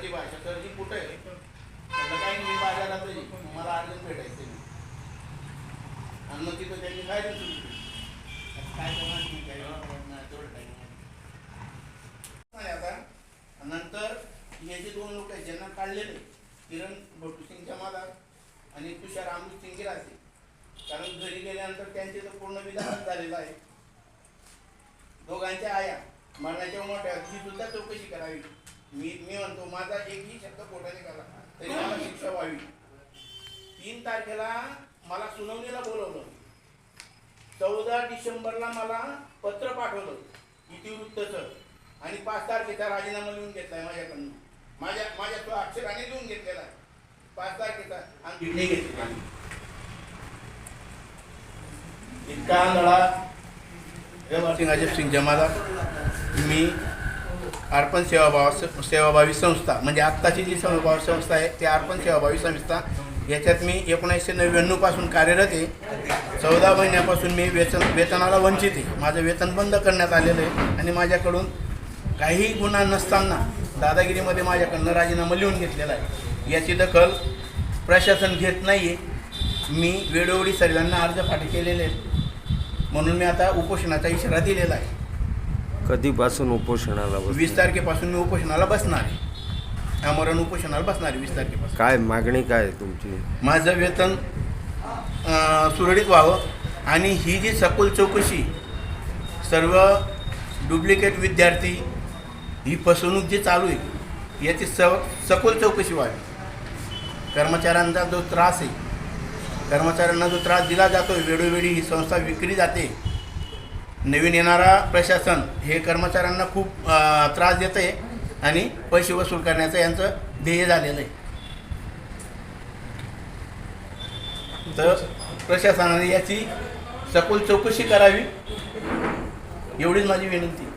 पोटाची भाषा सरजी कुठं आहे? म्हटलं नाही मी बाजारात मला अर्जंट भेटायचं नाही आणि मग तिथं त्यांनी काय सुरू काय करणार तेवढं नाही. आता. नंतर हे जे दोन लोक आहेत ज्यांना काढलेले किरण भट्टू सिंग जमादार आणि तुषार अमृत सिंग राहते कारण घरी गेल्यानंतर त्यांचे तर पूर्ण विधानच झालेलं आहे. दोघांच्या आया मरणाच्या मोठ्या ही सुद्धा चौकशी करावी. मी मी म्हणतो माझा एकही शब्द पोटाने करा तरी मला शिक्षा व्हावी. तीन तारखेला मला सुनावणीला बोलवलं. चौदा डिसेंबरला मला पत्र पाठवलं इतिवृत्तचं. आणि पाच तारखेचा राजीनामा लिहून घेतलाय माझ्याकडनं. माझ्या माझ्या तो अक्षराने लिहून घेतलेला आहे. पाच तारखेचा आणि निर्णय घेतलेला. इतका लढा रेवा सिंग अजब सिंग जमादार. मी अर्पण सेवाभाव सेवाभावी संस्था म्हणजे आत्ताची जी सेवाभावी संस्था आहे ती अर्पण सेवाभावी संस्था. याच्यात मी एकोणीसशे नव्याण्णवपासून कार्यरत आहे. चौदा महिन्यापासून मी वेतन वेतनाला वंचित आहे. माझं वेतन बंद करण्यात आलेलं आहे आणि माझ्याकडून काही गुन्हा नसताना दादागिरीमध्ये माझ्याकडनं राजीनामा लिहून घेतलेला आहे. याची दखल प्रशासन घेत नाही आहे मी वेळोवेळी सर्वांना अर्ज पाठी केलेले आहेत. म्हणून मी आता उपोषणाचा इशारा दिलेला आहे. कधीपासून उपोषणाला बसले? वीस तारखेपासून मी उपोषणाला बसणार आहे. आमरण उपोषणाला बसणार आहे वीस तारखेपासून. काय मागणी काय आहे तुमची? माझं वेतन अं, सुरळीत व्हावं आणि ही जी सखोल चौकशी सर्व डुप्लिकेट विद्यार्थी ही फसवणूक जी चालू आहे याची स सखोल चौकशी व्हावी. कर्मचाऱ्यांचा जो त्रास आहे कर्मचाऱ्यांना जो त्रास दिला जातो वेळोवेळी ही संस्था विक्री जाते नवीन येणारा प्रशासन हे कर्मचाऱ्यांना खूप त्रास देत आहे आणि पैसे वसूल करण्याचं यांचं ध्येय झालेलं आहे. तर प्रशासनाने याची सखोल चौकशी करावी एवढीच माझी विनंती.